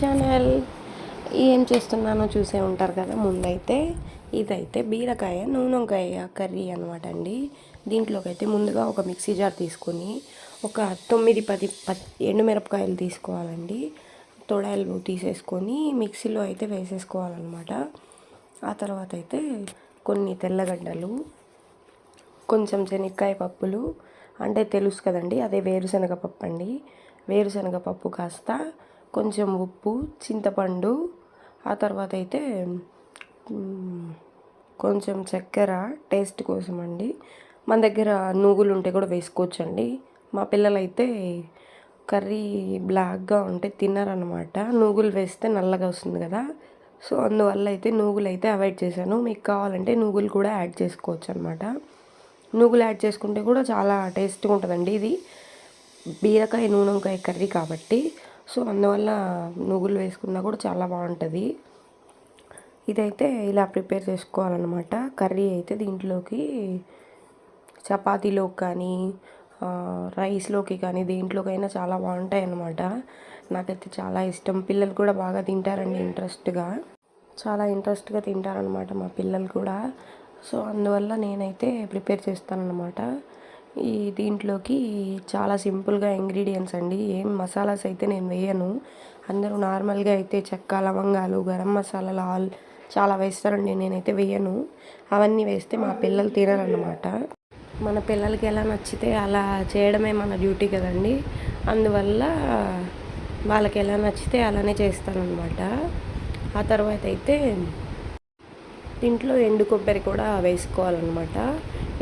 Channel ఏం చేస్తున్నానో చూసే ఉంటారు కదా ముందైతే. ఇదైతే బీరకాయ నూనెకాయ కర్రీ అనమాట అండి. దీంట్లోకి అయితే ముందుగా ఒక మిక్సీ జార్ తీసుకొని ఒక తొమ్మిది పది పది ఎండుమిరపకాయలు తీసుకోవాలండి. తొడాయిలు తీసేసుకొని మిక్సీలో అయితే వేసేసుకోవాలన్నమాట. ఆ తర్వాత అయితే కొన్ని తెల్లగడ్డలు కొంచెం శనక్కాయ పప్పులు అంటే తెలుసు కదండి అదే వేరుశనగ పప్పు అండి వేరుశనగ పప్పు కాస్త కొంచెం ఉప్పు చింతపండు ఆ తర్వాత అయితే కొంచెం చక్కెర టేస్ట్ కోసం అండి. మన దగ్గర నువ్వులు ఉంటే కూడా వేసుకోవచ్చండి. మా పిల్లలైతే కర్రీ బ్లాక్గా ఉంటే తిన్నారనమాట నువ్వులు వేస్తే నల్లగా వస్తుంది కదా. సో అందువల్ల అయితే నువ్వులు అయితే అవాయిడ్ చేశాను. మీకు కావాలంటే నువ్వులు కూడా యాడ్ చేసుకోవచ్చు అనమాట నువ్వులు యాడ్ చేసుకుంటే కూడా చాలా టేస్ట్గా ఉంటుందండి. ఇది బీరకాయ నూనెకాయ కర్రీ కాబట్టి. సో అందువల్ల నువ్వులు వేసుకున్నా కూడా చాలా బాగుంటుంది. ఇదైతే ఇలా ప్రిపేర్ చేసుకోవాలన్నమాట. కర్రీ అయితే దీంట్లోకి చపాతీలోకి కానీ రైస్లోకి కానీ దేంట్లోకైనా చాలా బాగుంటాయి అన్నమాట నాకైతే చాలా ఇష్టం. పిల్లలు కూడా బాగా తింటారండి ఇంట్రెస్ట్గా. చాలా ఇంట్రెస్ట్గా తింటారనమాట మా పిల్లలు కూడా. సో అందువల్ల నేనైతే ప్రిపేర్ చేస్తానన్నమాట. ఈ దీంట్లోకి చాలా సింపుల్గా ఇంగ్రీడియంట్స్ అండి. ఏం మసాలాస్ అయితే నేను వేయను. అందరూ నార్మల్గా అయితే చెక్క లవంగాలు గరం మసాలాలు ఆల్ చాలా వేస్తారండి. నేనైతే వేయను. అవన్నీ వేస్తే మా పిల్లలు తినరన్నమాట. మన పిల్లలకి ఎలా నచ్చితే అలా చేయడమే మన డ్యూటీ కదండి. అందువల్ల వాళ్ళకి ఎలా నచ్చితే అలానే చేస్తానమాట ఆ తర్వాత అయితే దీంట్లో ఎండు కొబ్బరి కూడా వేసుకోవాలన్నమాట.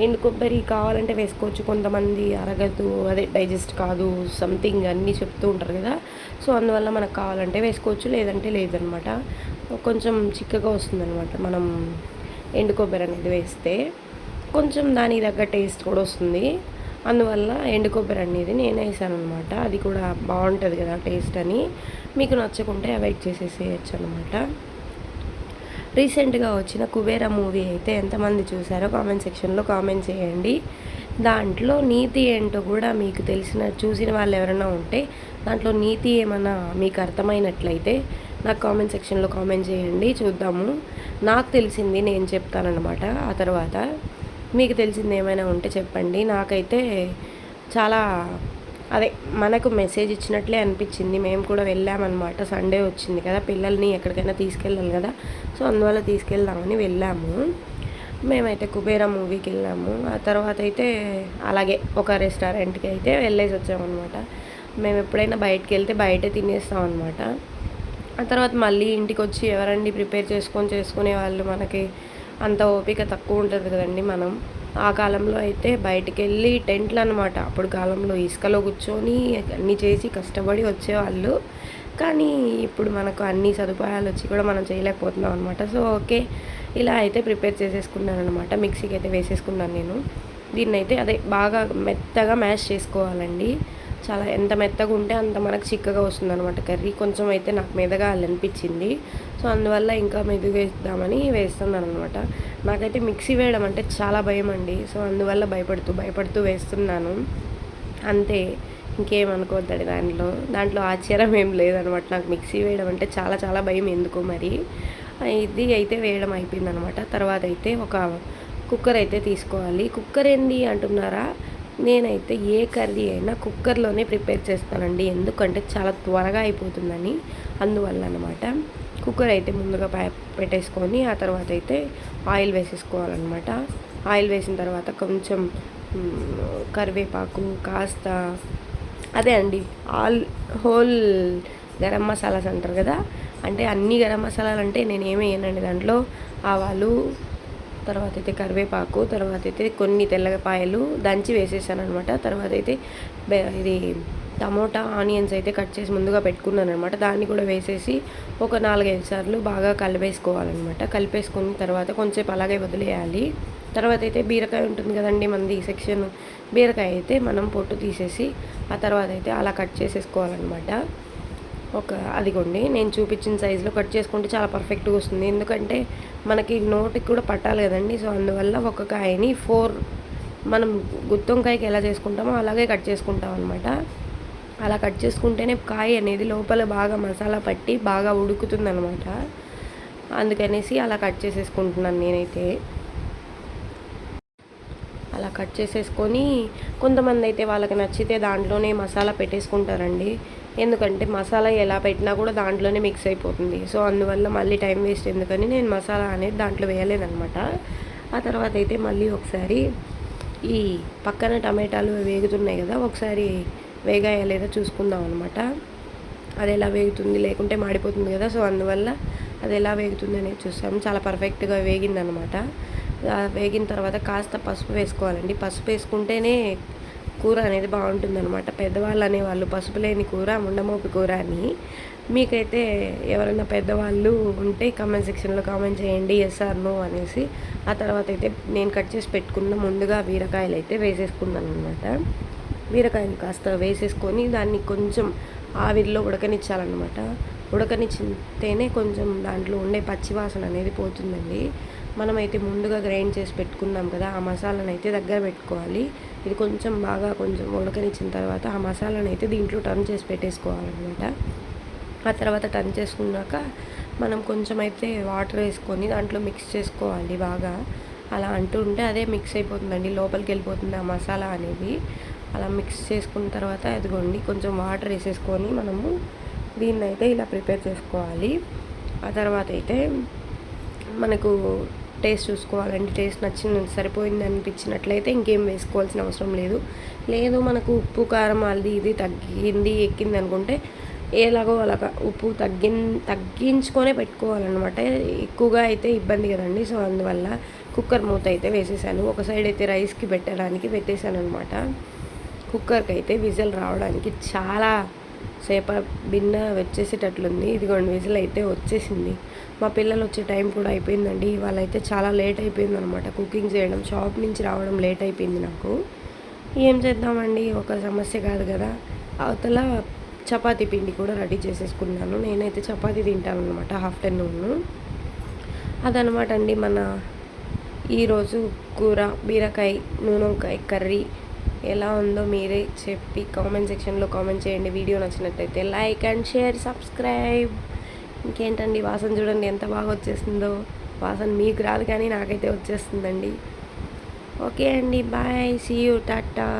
ఎండు కొబ్బరి కావాలంటే వేసుకోవచ్చు. కొంతమంది అరగదు అదే డైజెస్ట్ కాదు సంథింగ్ అన్నీ చెప్తూ ఉంటారు కదా. సో అందువల్ల మనకు కావాలంటే వేసుకోవచ్చు లేదంటే లేదనమాట. కొంచెం చిక్కగా వస్తుందన్నమాట మనం ఎండు కొబ్బరి అనేది వేస్తే. కొంచెం దానికి తగ్గ టేస్ట్ కూడా వస్తుంది. అందువల్ల ఎండు కొబ్బరి అనేది నేను వేసాను అనమాట అది కూడా బాగుంటుంది కదా టేస్ట్ అని. మీకు నచ్చకుంటే అవాయిడ్ చేసేసేయచ్చు అనమాట. రీసెంట్గా వచ్చిన కుబేరా మూవీ అయితే ఎంతమంది చూసారో కామెంట్ సెక్షన్లో కామెంట్ చేయండి. దాంట్లో నీతి ఏంటో కూడా మీకు తెలిసిన చూసిన వాళ్ళు ఎవరైనా ఉంటే దాంట్లో నీతి ఏమన్నా మీకు అర్థమైనట్లయితే నాకు కామెంట్ సెక్షన్లో కామెంట్ చేయండి. చూద్దాము. నాకు తెలిసింది నేను చెప్తానన్నమాట. ఆ తర్వాత మీకు తెలిసింది ఏమైనా ఉంటే చెప్పండి. నాకైతే చాలా అదే మనకు మెసేజ్ ఇచ్చినట్లే అనిపించింది. మేము కూడా వెళ్ళామన్నమాట. సండే వచ్చింది కదా పిల్లల్ని ఎక్కడికైనా తీసుకెళ్ళాలి కదా. సో అందువల్ల తీసుకెళ్దామని వెళ్ళాము. మేమైతే కుబేరా మూవీకి వెళ్ళాము. ఆ తర్వాత అయితే అలాగే ఒక రెస్టారెంట్కి అయితే వెళ్ళేసి వచ్చామన్నమాట. మేము ఎప్పుడైనా బయటకు వెళ్తే బయటే తినేస్తాం అనమాట ఆ తర్వాత మళ్ళీ ఇంటికి వచ్చి ఎవరండి ప్రిపేర్ చేసుకొని చేసుకునే వాళ్ళు? మనకి అంత ఓపిక తక్కువ ఉంటుంది కదండి మనం. ఆ కాలంలో అయితే బయటికి వెళ్ళి టెంట్లు అనమాట అప్పుడు కాలంలో ఇసుకలో కూర్చొని అన్నీ చేసి కష్టపడి వచ్చేవాళ్ళు. కానీ ఇప్పుడు మనకు అన్ని సదుపాయాలు వచ్చి కూడా మనం చేయలేకపోతున్నాం అనమాట సో ఓకే. ఇలా అయితే ప్రిపేర్ చేసేసుకున్నాను అనమాట మిక్సీకి అయితే వేసేసుకున్నాను నేను. దీన్ని అయితే అదే బాగా మెత్తగా మ్యాష్ చేసుకోవాలండి. చాలా ఎంత మెత్తగా ఉంటే అంత మనకు చిక్కగా వస్తుంది అనమాట కర్రీ. కొంచెం అయితే నాకు మెదగా అనిపించింది. సో అందువల్ల ఇంకా మెదుగు వేద్దామని వేస్తున్నాను అనమాట నాకైతే మిక్సీ వేయడం అంటే చాలా భయం అండి. సో అందువల్ల భయపడుతూ భయపడుతూ వేస్తున్నాను. అంతే ఇంకేమనుకోవద్దండి దాంట్లో. దాంట్లో ఆశ్చర్యం ఏం లేదనమాట. నాకు మిక్సీ వేయడం అంటే చాలా చాలా భయం ఎందుకో మరి? ఇది అయితే వేయడం అయిపోయిందనమాట. తర్వాత అయితే ఒక కుక్కర్ అయితే తీసుకోవాలి. కుక్కర్ ఏంటి అంటున్నారా? నేనైతే ఏ కర్రీ అయినా కుక్కర్లోనే ప్రిపేర్ చేస్తానండి. ఎందుకంటే చాలా త్వరగా అయిపోతుందని. అందువల్ల అనమాట కుక్కర్ అయితే ముందుగా పెట్టేసుకొని ఆ తర్వాత అయితే ఆయిల్ వేసేసుకోవాలన్నమాట. ఆయిల్ వేసిన తర్వాత కొంచెం కరివేపాకు కాస్త అదే అండి ఆల్ హోల్ గరం మసాలాస్ అంటారు కదా? అంటే అన్ని గరం మసాలాలు అంటే నేను ఏమి వేయనండి దాంట్లో ఆవాలు తర్వాత అయితే కరివేపాకు తర్వాత అయితే కొన్ని తెల్లపాయలు దంచి వేసేసాను అనమాట తర్వాత అయితే ఇది టమోటా ఆనియన్స్ అయితే కట్ చేసి ముందుగా పెట్టుకున్నాను అనమాట దాన్ని కూడా వేసేసి ఒక నాలుగైదు సార్లు బాగా కలిపేసుకోవాలన్నమాట. కలిపేసుకున్న తర్వాత కొంచెంసేపు అలాగే వదిలేయాలి. తర్వాత అయితే బీరకాయ ఉంటుంది కదండి మనది సెక్షన్. బీరకాయ అయితే మనం పొట్టు తీసేసి ఆ తర్వాత అయితే అలా కట్ చేసేసుకోవాలన్నమాట. ఒక అదిగోండి నేను చూపించిన సైజులో కట్ చేసుకుంటే చాలా పర్ఫెక్ట్గా వస్తుంది. ఎందుకంటే మనకి నోటికి కూడా పట్టాలి కదండి. సో అందువల్ల ఒక కాయని ఫోర్ మనం గుత్తొంకాయకి ఎలా చేసుకుంటామో అలాగే కట్ చేసుకుంటాం అనమాట అలా కట్ చేసుకుంటేనే కాయ అనేది లోపల బాగా మసాలా పట్టి బాగా ఉడుకుతుంది అనమాట అందుకనేసి అలా కట్ చేసేసుకుంటున్నాను నేనైతే. అలా కట్ చేసేసుకొని కొంతమంది అయితే వాళ్ళకి నచ్చితే దాంట్లోనే మసాలా పెట్టేసుకుంటారండి. ఎందుకంటే మసాలా ఎలా పెట్టినా కూడా దాంట్లోనే మిక్స్ అయిపోతుంది. సో అందువల్ల మళ్ళీ టైం వేస్ట్ ఎందుకని నేను మసాలా అనేది దాంట్లో వేయలేదనమాట ఆ తర్వాత అయితే మళ్ళీ ఒకసారి ఈ పక్కన టమాటాలు వేగుతున్నాయి కదా ఒకసారి వేగాయా లేదా చూసుకుందాం అనమాట అది ఎలా వేగుతుంది? లేకుంటే మాడిపోతుంది కదా సో అందువల్ల అది ఎలా వేగుతుంది అనేది చూస్తాము చాలా పర్ఫెక్ట్గా వేగిందనమాట వేగిన తర్వాత కాస్త పసుపు వేసుకోవాలండి. పసుపు వేసుకుంటేనే కూర అనేది బాగుంటుంది అనమాట పెద్దవాళ్ళు అనేవాళ్ళు పసుపు లేని కూర ముండమోపి కూర అని. మీకైతే ఎవరైనా పెద్దవాళ్ళు ఉంటే కామెంట్ సెక్షన్లో కామెంట్ చేయండి ఎస్ ఆర్ నో అనేసి. ఆ తర్వాత అయితే నేను కట్ చేసి పెట్టుకున్న ముందుగా బీరకాయలు అయితే వేసేసుకున్నాను అనమాట బీరకాయలు కాస్త వేసేసుకొని దాన్ని కొంచెం ఆవిరిలో ఉడకనిచ్చాలన్నమాట. ఉడకనిచ్చితేనే కొంచెం దాంట్లో ఉండే పచ్చివాసన అనేది పోతుందండి. మనమైతే ముందుగా గ్రైండ్ చేసి పెట్టుకున్నాం కదా ఆ మసాలాను అయితే దగ్గర పెట్టుకోవాలి. ఇది కొంచెం బాగా కొంచెం ఉడకనిచ్చిన తర్వాత ఆ మసాలాను అయితే దీంట్లో టర్న్ చేసి పెట్టేసుకోవాలన్నమాట. ఆ తర్వాత టర్న్ చేసుకున్నాక మనం కొంచెం అయితే వాటర్ వేసుకొని దాంట్లో మిక్స్ చేసుకోవాలి బాగా. అలా అంటూ ఉంటే అదే మిక్స్ అయిపోతుందండి లోపలికి వెళ్ళిపోతుంది ఆ మసాలా అనేది. అలా మిక్స్ చేసుకున్న తర్వాత అదిగోండి కొంచెం వాటర్ వేసేసుకొని మనము దీన్ని అయితే ఇలా ప్రిపేర్ చేసుకోవాలి. ఆ తర్వాత అయితే మనకు టేస్ట్ చూసుకోవాలండి. టేస్ట్ నచ్చింది సరిపోయింది అనిపించినట్లయితే ఇంకేం వేసుకోవాల్సిన అవసరం లేదు. లేదు మనకు ఉప్పు కారం అది ఇది తగ్గింది ఎక్కింది అనుకుంటే ఎలాగో అలాగా ఉప్పు తగ్గిం తగ్గించుకొనే పెట్టుకోవాలన్నమాట. ఎక్కువగా అయితే ఇబ్బంది కదండి. సో అందువల్ల కుక్కర్ మూత అయితే వేసేసాను. ఒక సైడ్ అయితే రైస్కి పెట్టడానికి పెట్టేశాను అనమాట కుక్కర్కి అయితే విజిల్ రావడానికి చాలా సేప బిన్న వచ్చేసేటట్లుంది. ఇదిగోండి విజిల్ అయితే వచ్చేసింది. మా పిల్లలు వచ్చే టైం కూడా అయిపోయిందండి. ఇవాళ అయితే చాలా లేట్ అయిపోయింది అనమాట కుకింగ్ చేయడం షాప్ నుంచి రావడం లేట్ అయిపోయింది నాకు. ఏం చేద్దామండి? ఒక సమస్య కాదు కదా. అవతల చపాతీ పిండి కూడా రెడీ చేసేసుకున్నాను. నేనైతే చపాతీ తింటాను అనమాట ఆఫ్టర్నూన్. అదనమాట అండి మన ఈరోజు కూర బీరకాయ నూనెకాయ కర్రీ ఎలా ఉందో మీరే చెప్పి కామెంట్ సెక్షన్లో కామెంట్ చేయండి. వీడియో నచ్చినట్టయితే లైక్ అండ్ షేర్ సబ్స్క్రైబ్ ఇంకేంటండి వాసన చూడండి ఎంత బాగా వచ్చేస్తుందో వాసన మీకు రాదు కానీ నాకైతే వచ్చేస్తుందండి. ఓకే అండి బాయ్ సీ యూ టాటా